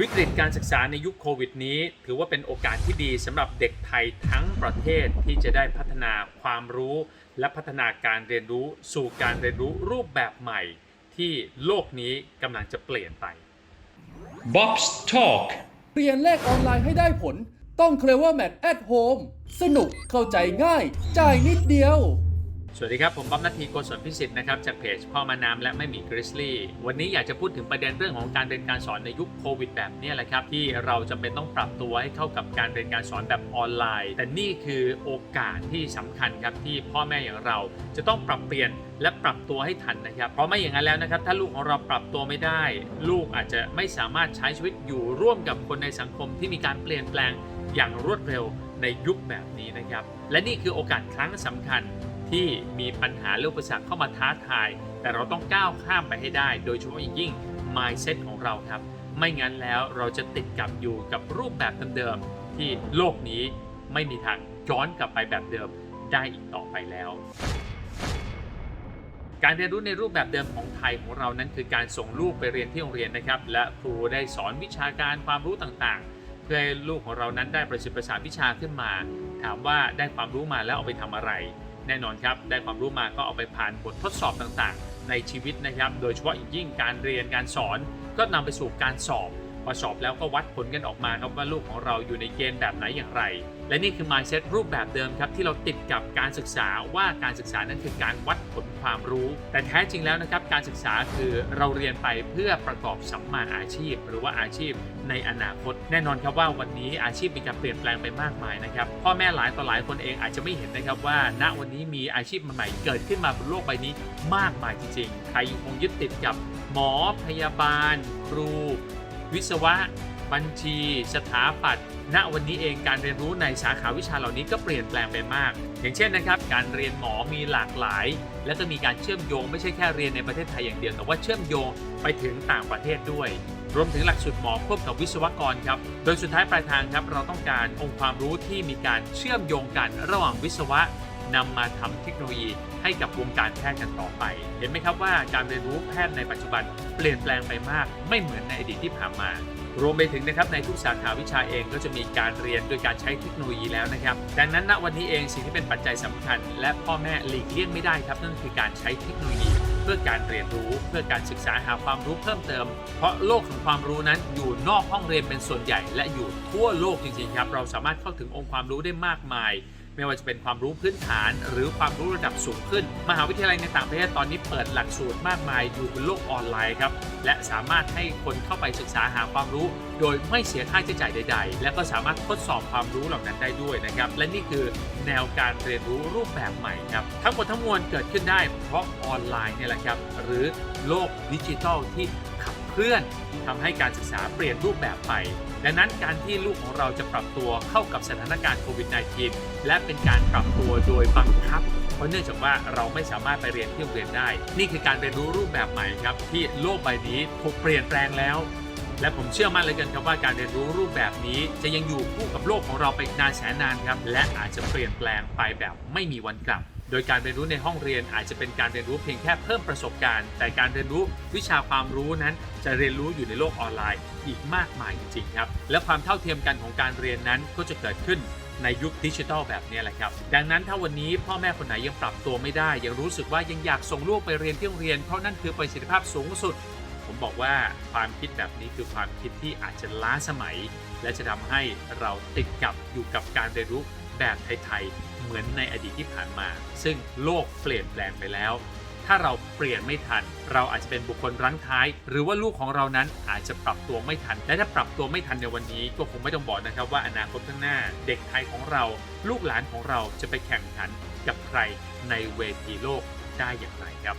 วิกฤตการศึกษาในยุคโควิดนี้ ถือว่าเป็นโอกาสที่ดีสำหรับเด็กไทยทั้งประเทศที่จะได้พัฒนาความรู้ และพัฒนาการเรียนรู้สู่การเรียนรู้รูปแบบใหม่ ที่โลกนี้กำลังจะเปลี่ยนไป Bob's Talk เรียนเลขออนไลน์ให้ได้ผล ต้อง Clever Math at Home สนุกเข้าใจง่าย จ่ายนิดเดียว สวัสดีครับ ผมบ๊อบนาทีโกศลพิสิทธิ์นะครับจากเพจพ่อมาน้ำและไม่มีกริซลี่วันนี้อยากจะพูดถึงประเด็นเรื่องของการเรียนการสอนในยุคโควิดแบบนี้แหละครับ ที่เราจำเป็นต้องปรับตัวให้เข้ากับการเรียนการสอนแบบออนไลน์ แต่นี่คือโอกาสที่สำคัญครับที่พ่อแม่อย่างเราจะต้องปรับเปลี่ยนและปรับตัวให้ทันนะครับ เพราะไม่อย่างนั้นแล้วนะครับ ถ้าลูกของเราปรับตัวไม่ได้ ลูกอาจจะไม่สามารถใช้ชีวิตอยู่ร่วมกับคนในสังคมที่มีการเปลี่ยนแปลงอย่างรวดเร็วในยุคแบบนี้นะครับ และนี่คือโอกาสครั้งสำคัญ ที่มีปัญหาเรื่องอุปสรรคเข้ามาท้าทาย แต่เราต้องก้าวข้ามไปให้ได้ โดยเฉพาะอย่างยิ่ง mindset ของเราครับ ไม่งั้นแล้วเราจะติดกับอยู่กับรูปแบบเดิมๆที่โลกนี้ไม่มีทางย้อนกลับไปแบบเดิมได้อีกต่อไปแล้ว การเรียนรู้ในรูปแบบเดิมของไทยของเรานั้นคือการส่งลูกไปเรียนที่โรงเรียนนะครับ และครูได้สอนวิชาการความรู้ต่างๆ เพื่อให้ลูกของเรานั้นได้ประสิทธิประสานวิชาขึ้นมา ถามว่าได้ความรู้มาแล้วเอาไปทำอะไร แน่นอนครับ ได้ความรู้มาก็เอาไปผ่านบททดสอบต่างๆ ในชีวิตนะครับ โดยเฉพาะอย่างยิ่งการเรียนการสอนก็นำไปสู่การสอบพอสอบแล้วก็วัดผลกันออกมาครับว่าลูกของเราอยู่ในเกณฑ์แบบไหนอย่างไร และนี่คือ mindset รูปแบบเดิมครับที่เราติดกับการศึกษาว่าการศึกษานั้นคือการวัดผลความรู้ แต่แท้จริงแล้วนะครับการศึกษาคือเราเรียนไปเพื่อประกอบสัมมาอาชีพ หรือว่าอาชีพในอนาคต แน่นอนครับว่าวันนี้อาชีพมีการเปลี่ยนแปลงไปมากมายนะครับพ่อแม่หลายต่อหลายคนเองอาจจะไม่เห็นนะครับว่า ณวันนี้มีอาชีพใหม่ๆเกิดขึ้นมาบนโลกใบนี้มากมายจริงๆใครยังคงยึดติดกับหมอพยาบาล ครู วิศวะ บัญชีสถาปัตย์ณวันนี้เองการเรียนรู้ในสาขาวิชาเหล่านี้ก็เปลี่ยนแปลงไปมาก อย่างเช่นนะครับการเรียนหมอมีหลากหลาย และก็มีการเชื่อมโยงไม่ใช่แค่เรียนในประเทศไทยอย่างเดียว แต่ว่าเชื่อมโยงไปถึงต่างประเทศด้วย รวมถึงหลักสูตรหมอควบกับวิศวกรครับโดยสุดท้ายปลายทางครับเราต้องการองค์ความรู้ที่มีการเชื่อมโยงกันระหว่างวิศวะนำมาทำเทคโนโลยีให้กับวงการแพทย์กันต่อไป เห็นไหมครับว่าการเรียนรู้แพทย์ในปัจจุบันเปลี่ยนแปลงไปมากไม่เหมือนในอดีตที่ผ่านมา รวมไปถึงนะครับในทุกสาขาวิชาเองก็จะมีการเรียนโดยการใช้เทคโนโลยีแล้วนะครับ ดังนั้นณวันนี้เองสิ่งที่เป็นปัจจัยสำคัญ และพ่อแม่หลีกเลี่ยงไม่ได้ครับนั่นคือการใช้เทคโนโลยี เพื่อการเรียนรู้เพื่อการศึกษาหาความรู้เพิ่มเติม เพราะโลกของความรู้นั้นอยู่นอกห้องเรียนเป็นส่วนใหญ่ และอยู่ทั่วโลกจริงๆครับเราสามารถเข้าถึงองค์ความรู้ได้มากมาย ไม่ว่าจะเป็นความรู้พื้นฐานหรือความรู้ระดับสูงขึ้น มหาวิทยาลัยในต่างประเทศตอนนี้เปิดหลักสูตรมากมายอยู่บนโลกออนไลน์ครับ และสามารถให้คนเข้าไปศึกษาหาความรู้ โดยไม่เสียค่าใช้จ่ายใด ๆ และก็สามารถทดสอบความรู้เหล่านั้นได้ด้วยนะครับ และนี่คือแนวการเรียนรู้รูปแบบใหม่ครับ ทั้งหมดทั้งมวลเกิดขึ้นได้เพราะออนไลน์เนี่ยแหละครับ หรือโลกดิจิทัลที่ เคลื่อนทำให้การศึกษาเปลี่ยนรูปแบบไป ดังนั้นการที่ลูกของเราจะปรับตัวเข้ากับสถานการณ์โควิด -19 และเป็นการปรับตัวโดยบังคับเพราะเนื่องจากว่าเราไม่สามารถไปเรียนที่โรงเรียนได้ นี่คือการเรียนรู้รูปแบบใหม่ครับ ที่โลกใบนี้ถูกเปลี่ยนแปลงแล้ว และผมเชื่อมั่นเลยกันครับว่าการเรียนรู้รูปแบบนี้จะยังอยู่คู่กับโลกของเราไปนานแสนนานครับ และอาจจะเปลี่ยนแปลงไปแบบไม่มีวันกลับ โดยการเรียนรู้ในห้องเรียนอาจจะเป็นการเรียนรู้เพียงแค่เพิ่มประสบการณ์ แต่การเรียนรู้วิชาความรู้นั้น จะเรียนรู้อยู่ในโลกออนไลน์อีกมากมายจริงๆครับ และความเท่าเทียมกันของการเรียนนั้นก็จะเกิดขึ้นในยุคดิจิทัลแบบนี้แหละครับ ดังนั้นถ้าวันนี้พ่อแม่คนไหนยังปรับตัวไม่ได้ ยังรู้สึกว่ายังอยากส่งลูกไปเรียนที่โรงเรียน เพราะนั่นคือประสิทธิภาพสูงสุด ผมบอกว่าความคิดแบบนี้คือความคิดที่อาจจะล้าสมัย และจะทำให้เราติดกับอยู่กับการเรียนรู้แบบไทยๆ เหมือนในอดีตที่ผ่านมา ซึ่งโลกเปลี่ยนแปลงไปแล้ว ถ้าเราเปลี่ยนไม่ทัน เราอาจจะเป็นบุคคลรั้งท้าย หรือว่าลูกของเรานั้นอาจจะปรับตัวไม่ทัน และถ้าปรับตัวไม่ทันในวันนี้ก็คงไม่ต้องบอกนะครับว่าอนาคตข้างหน้า เด็กไทยของเรา ลูกหลานของเราจะไปแข่งขันกับใครในเวทีโลกได้อย่างไรครับ